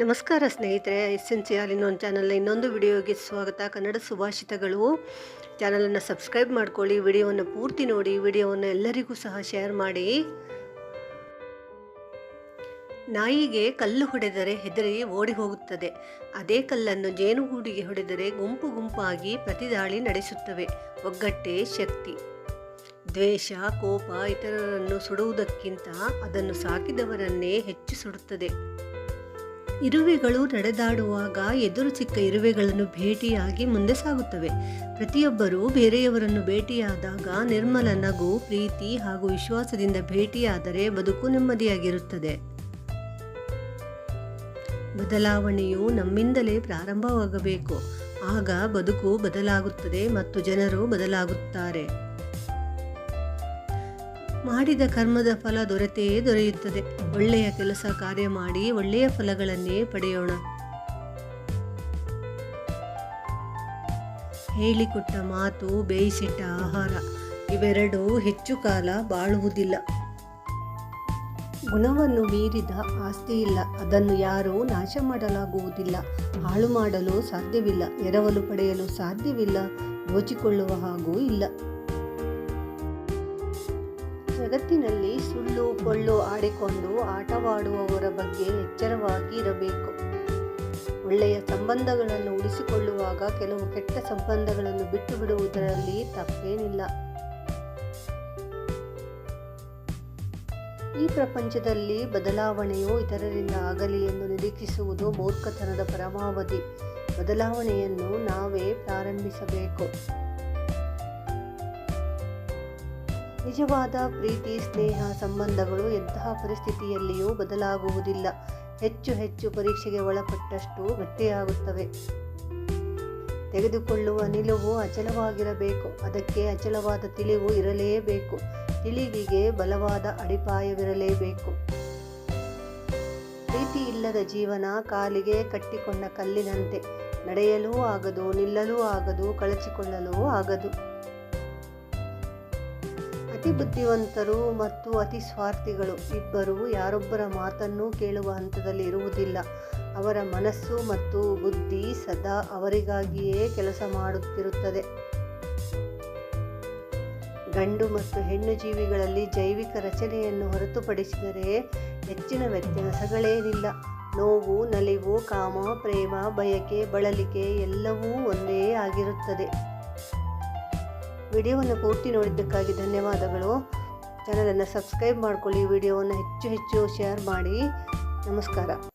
ನಮಸ್ಕಾರ ಸ್ನೇಹಿತರೆ ಎಸ್ಸೆನ್ಸಿಯಲ್ ಇನ್ನೊಂದು ಚಾನಲ್ನ ಇನ್ನೊಂದು ವಿಡಿಯೋಗೆ ಸ್ವಾಗತ. ಕನ್ನಡ ಸುಭಾಷಿತಗಳು. ಚಾನಲನ್ನು ಸಬ್ಸ್ಕ್ರೈಬ್ ಮಾಡ್ಕೊಳ್ಳಿ, ವಿಡಿಯೋವನ್ನು ಪೂರ್ತಿ ನೋಡಿ, ವಿಡಿಯೋವನ್ನು ಎಲ್ಲರಿಗೂ ಸಹ ಶೇರ್ ಮಾಡಿ. ನಾಯಿಗೆ ಕಲ್ಲು ಹೊಡೆದರೆ ಹೆದರಿ ಓಡಿ ಹೋಗುತ್ತದೆ. ಅದೇ ಕಲ್ಲನ್ನು ಜೇನುಗೂಡಿಗೆ ಹೊಡೆದರೆ ಗುಂಪು ಗುಂಪಾಗಿ ಪ್ರತಿದಾಳಿ ನಡೆಸುತ್ತವೆ. ಒಗ್ಗಟ್ಟೆ, ಶಕ್ತಿ, ದ್ವೇಷ, ಕೋಪ ಇತರರನ್ನು ಸುಡುವುದಕ್ಕಿಂತ ಅದನ್ನು ಸಾಕಿದವರನ್ನೇ ಹೆಚ್ಚು ಸುಡುತ್ತದೆ. ಇರುವೆಗಳು ನಡೆದಾಡುವಾಗ ಎದುರು ಚಿಕ್ಕ ಇರುವೆಗಳನ್ನು ಭೇಟಿಯಾಗಿ ಮುಂದೆ ಸಾಗುತ್ತವೆ. ಪ್ರತಿಯೊಬ್ಬರೂ ಬೇರೆಯವರನ್ನು ಭೇಟಿಯಾದಾಗ ನಿರ್ಮಲ ನಗು, ಪ್ರೀತಿ ಹಾಗೂ ವಿಶ್ವಾಸದಿಂದ ಭೇಟಿಯಾದರೆ ಬದುಕು ನೆಮ್ಮದಿಯಾಗಿರುತ್ತದೆ. ಬದಲಾವಣೆಯು ನಮ್ಮಿಂದಲೇ ಪ್ರಾರಂಭವಾಗಬೇಕು. ಆಗ ಬದುಕು ಬದಲಾಗುತ್ತದೆ ಮತ್ತು ಜನರು ಬದಲಾಗುತ್ತಾರೆ. ಮಾಡಿದ ಕರ್ಮದ ಫಲ ದೊರೆತೇ ದೊರೆಯುತ್ತದೆ. ಒಳ್ಳೆಯ ಕೆಲಸ ಕಾರ್ಯ ಮಾಡಿ ಒಳ್ಳೆಯ ಫಲಗಳನ್ನೇ ಪಡೆಯೋಣ. ಹೇಳಿಕೊಟ್ಟ ಮಾತು ಬೇಯಿಸಿಟ್ಟ ಆಹಾರ. ಇವೆರಡೂ ಹೆಚ್ಚು ಕಾಲ ಬಾಳುವುದಿಲ್ಲ. ಗುಣವನ್ನು ಮೀರಿದ ಆಸ್ತಿ ಇಲ್ಲ. ಅದನ್ನು ಯಾರೂ ನಾಶ ಮಾಡಲಾಗುವುದಿಲ್ಲ. ಹಾಳು ಮಾಡಲು ಸಾಧ್ಯವಿಲ್ಲ. ಎರವಲು ಪಡೆಯಲು ಸಾಧ್ಯವಿಲ್ಲ. ದೋಚಿಕೊಳ್ಳುವ ಹಾಗೂ ಇಲ್ಲ. ಜಗತ್ತಿನಲ್ಲಿ ಸುಳ್ಳು ಪೊಳ್ಳು ಆಡಿಕೊಂಡು ಆಟವಾಡುವವರ ಬಗ್ಗೆ ಎಚ್ಚರವಾಗಿ ಇರಬೇಕು ಒಳ್ಳೆಯ ಸಂಬಂಧಗಳನ್ನು ಉಳಿಸಿಕೊಳ್ಳುವಾಗ ಕೆಲವು ಕೆಟ್ಟ ಸಂಬಂಧಗಳನ್ನು ಬಿಟ್ಟು ಬಿಡುವುದರಲ್ಲಿ ತಪ್ಪೇನಿಲ್ಲ. ಈ ಪ್ರಪಂಚದಲ್ಲಿ ಬದಲಾವಣೆಯು ಇತರರಿಂದ ಆಗಲಿ ಎಂದು ನಿರೀಕ್ಷಿಸುವುದು ಮೂರ್ಖತನದ ಪರಮಾವಧಿ. ಬದಲಾವಣೆಯನ್ನು ನಾವೇ ಪ್ರಾರಂಭಿಸಬೇಕು. ನಿಜವಾದ ಪ್ರೀತಿ, ಸ್ನೇಹ, ಸಂಬಂಧಗಳು ಎಂತಹ ಪರಿಸ್ಥಿತಿಯಲ್ಲಿಯೂ ಬದಲಾಗುವುದಿಲ್ಲ. ಹೆಚ್ಚು ಹೆಚ್ಚು ಪರೀಕ್ಷೆಗೆ ಒಳಪಟ್ಟಷ್ಟು ಗಟ್ಟಿಯಾಗುತ್ತವೆ. ತೆಗೆದುಕೊಳ್ಳುವ ನಿಲುವು ಅಚಲವಾಗಿರಬೇಕು. ಅದಕ್ಕೆ ಅಚಲವಾದ ತಿಳಿವು ಇರಲೇಬೇಕು. ತಿಳಿವಿಗೆ ಬಲವಾದ ಅಡಿಪಾಯವಿರಲೇಬೇಕು. ಪ್ರೀತಿ ಇಲ್ಲದ ಜೀವನ ಕಾಲಿಗೆ ಕಟ್ಟಿಕೊಂಡ ಕಲ್ಲಿನಂತೆ ನಡೆಯಲೂ ಆಗದು, ನಿಲ್ಲಲೂ ಆಗದು, ಕಳಚಿಕೊಳ್ಳಲೂ ಆಗದು. ಅತಿ ಬುದ್ಧಿವಂತರು ಮತ್ತು ಅತಿ ಸ್ವಾರ್ಥಿಗಳು ಇಬ್ಬರು ಯಾರೊಬ್ಬರ ಮಾತನ್ನೂ ಕೇಳುವ ಹಂತದಲ್ಲಿ ಇರುವುದಿಲ್ಲ. ಅವರ ಮನಸ್ಸು ಮತ್ತು ಬುದ್ಧಿ ಸದಾ ಅವರಿಗಾಗಿಯೇ ಕೆಲಸ ಮಾಡುತ್ತಿರುತ್ತದೆ. ಗಂಡು ಮತ್ತು ಹೆಣ್ಣು ಜೀವಿಗಳಲ್ಲಿ ಜೈವಿಕ ರಚನೆಯನ್ನು ಹೊರತುಪಡಿಸಿದರೆ ಹೆಚ್ಚಿನ ವ್ಯತ್ಯಾಸಗಳೇನಿಲ್ಲ. ನೋವು, ನಲಿವು, ಕಾಮ, ಪ್ರೇಮ, ಬಯಕೆ, ಬಳಲಿಕೆ ಎಲ್ಲವೂ ಒಂದೇ ಆಗಿರುತ್ತದೆ. ವಿಡಿಯೋವನ್ನು ಪೂರ್ತಿ ನೋಡಿದ್ದಕ್ಕಾಗಿ ಧನ್ಯವಾದಗಳು. ಚಾನಲನ್ನು ಸಬ್ಸ್ಕ್ರೈಬ್ ಮಾಡ್ಕೊಳ್ಳಿ ವಿಡಿಯೋವನ್ನು ಹೆಚ್ಚು ಹೆಚ್ಚು ಶೇರ್ ಮಾಡಿ. ನಮಸ್ಕಾರ.